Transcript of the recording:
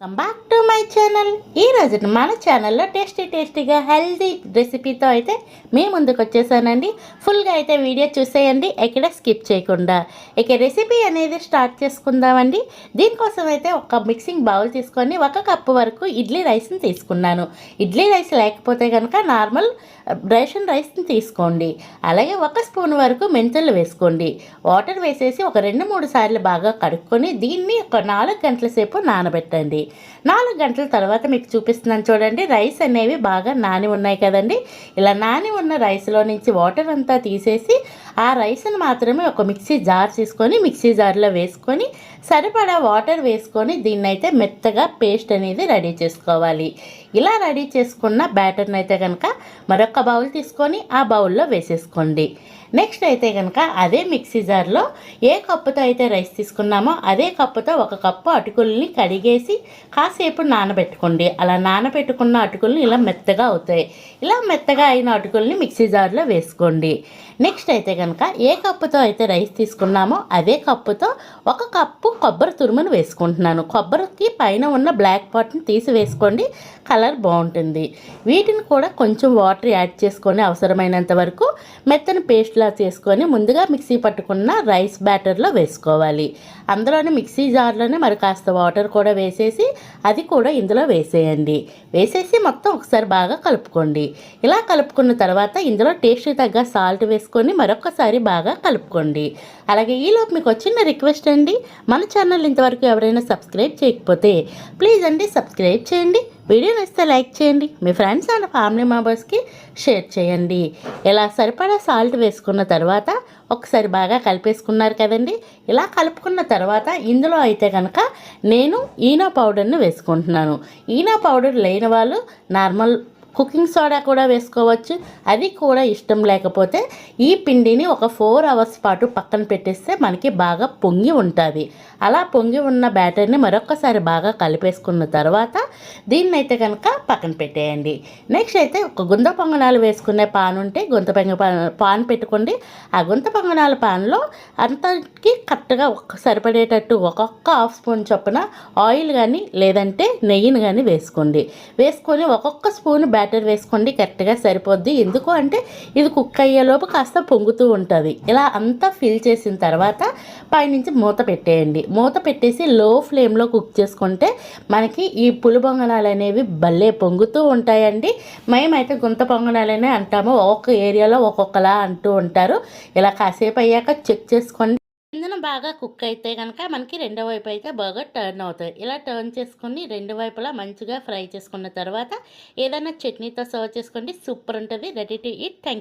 Welcome back to my channel ఈ మన ఛానల్లో టేస్టీ టేస్టీగా హెల్దీ రెసిపీతో అయితే మీ ముందుకు వచ్చేసానండి. ఫుల్గా అయితే వీడియో చూసేయండి. ఎక్కడ స్కిప్ చేయకుండా. ఇక రెసిపీ అనేది స్టార్ట్ చేసుకుందామండి. దీనికోసం అయితే ఒక మిక్సింగ్ బౌల్ తీసుకొని ఒక కప్పు వరకు ఇడ్లీ రైస్ని తీసుకున్నాను. ఇడ్లీ రైస్ లేకపోతే కనుక నార్మల్ రేషన్ రైస్ని తీసుకోండి. అలాగే ఒక స్పూన్ వరకు మెంతులు వేసుకోండి. వాటర్ వేసేసి ఒక రెండు మూడు సార్లు బాగా కడుక్కొని దీన్ని ఒక నాలుగు గంటల సేపు నానబెట్టండి. నాలుగు గంటల తర్వాత మీకు చూపిస్తున్నాను చూడండి రైస్ అనేవి బాగా నాని ఉన్నాయి కదండి. ఇలా నాని ఉన్న రైస్లో నుంచి వాటర్ అంతా తీసేసి ఆ రైస్ని మాత్రమే ఒక మిక్సీ జార్ తీసుకొని మిక్సీ జార్లో వేసుకొని సరిపడా వాటర్ వేసుకొని దీన్ని అయితే మెత్తగా పేస్ట్ అనేది రెడీ చేసుకోవాలి. ఇలా రెడీ చేసుకున్న బ్యాటర్ని అయితే కనుక మరొక బౌల్ తీసుకొని ఆ బౌల్లో వేసేసుకోండి. నెక్స్ట్ అయితే కనుక అదే మిక్సీ జార్లో ఏ కప్పుతో అయితే రైస్ తీసుకున్నామో అదే కప్పుతో ఒక కప్పు అటుకుల్ని కడిగేసి కాసేపు నానబెట్టుకోండి. అలా నానబెట్టుకున్న అటుకుల్ని ఇలా మెత్తగా అవుతాయి. ఇలా మెత్తగా అయిన అటుకుల్ని మిక్సీ జార్లో వేసుకోండి. నెక్స్ట్ అయితే కనుక ఏ కప్పుతో అయితే రైస్ తీసుకున్నామో అదే కప్పుతో ఒక కప్పు కొబ్బరి తురుమును వేసుకుంటున్నాను. కొబ్బరికి పైన ఉన్న బ్లాక్ పాట్ని తీసి వేసుకోండి. కలర్ బాగుంటుంది. వీటిని కూడా కొంచెం వాటర్ యాడ్ చేసుకొని అవసరమైనంత వరకు మెత్తని పేస్ట్ ఇట్లా చేసుకొని ముందుగా మిక్సీ పట్టుకున్న రైస్ బ్యాటర్లో వేసుకోవాలి. అందులోనే మిక్సీ జార్లోనే మరి కాస్త వాటర్ కూడా వేసేసి అది కూడా ఇందులో వేసేయండి. వేసేసి మొత్తం ఒకసారి బాగా కలుపుకోండి. ఇలా కలుపుకున్న తర్వాత ఇందులో టేస్ట్ తగ్గ సాల్ట్ వేసుకొని మరొకసారి బాగా కలుపుకోండి. అలాగే ఈలోపు మీకు వచ్చిన రిక్వెస్ట్ అండి. మన ఛానల్ ఇంతవరకు ఎవరైనా సబ్స్క్రైబ్ చేయకపోతే ప్లీజ్ అండి సబ్స్క్రైబ్ చేయండి. వీడియో నచ్చితే లైక్ చేయండి. మీ ఫ్రెండ్స్ అండ్ ఫ్యామిలీ మెంబర్స్కి షేర్ చేయండి. ఇలా సరిపడా సాల్ట్ వేసుకున్న తర్వాత ఒకసారి బాగా కలిపేసుకున్నారు కదండి. ఇలా కలుపుకున్న తర్వాత ఇందులో అయితే కనుక నేను ఈనో పౌడర్ని వేసుకుంటున్నాను. ఈనో పౌడర్ లేని వాళ్ళు నార్మల్ కుకింగ్ సోడా కూడా వేసుకోవచ్చు. అది కూడా ఇష్టం లేకపోతే ఈ పిండిని ఒక ఫోర్ అవర్స్ పాటు పక్కన పెట్టేస్తే మనకి బాగా పొంగి ఉంటుంది. అలా పొంగి ఉన్న బ్యాటర్ని మరొకసారి బాగా కలిపేసుకున్న తర్వాత దీన్ని అయితే కనుక పక్కన పెట్టేయండి. నెక్స్ట్ అయితే ఒక గుంత పొంగనాలు వేసుకునే పాన్ ఉంటే గుంత పొంగ పాన్ పెట్టుకోండి. ఆ గుంత పొంగనాల పాన్లో అంతకి కరెక్ట్గా ఒక్క సరిపడేటట్టు ఒక్కొక్క హాఫ్ స్పూన్ చొప్పున ఆయిల్ కానీ లేదంటే నెయ్యిని కానీ వేసుకోండి. వేసుకొని ఒక్కొక్క స్పూన్ బ్యాటర్ వేసుకోండి కరెక్ట్గా సరిపోద్ది. ఎందుకు అంటే ఇది కుక్ అయ్యేలోపు కాస్త పొంగుతూ ఉంటుంది. ఇలా అంతా ఫిల్ చేసిన తర్వాత పైనుంచి మూత పెట్టేయండి. మూత పెట్టేసి లో ఫ్లేమ్లో కుక్ చేసుకుంటే మనకి ఈ పులి పొంగనాలు అనేవి భలే పొంగుతూ ఉంటాయండి. మేమైతే గుంత పొంగనాలనే అంటాము. ఒక్కొక్క ఏరియాలో ఒక్కొక్కలా అంటూ ఉంటారు. ఇలా కాసేపు అయ్యాక చెక్ చేసుకోండి. బాగా కుక్ అయితే కనుక మనకి రెండో వైపు అయితే బాగా టర్న్ అవుతాయి. ఇలా టర్న్ చేసుకొని రెండు వైపులా మంచిగా ఫ్రై చేసుకున్న తర్వాత ఏదైనా చట్నీతో సర్వ్ చేసుకోండి. సూపర్ ఉంటుంది. Ready to eat thank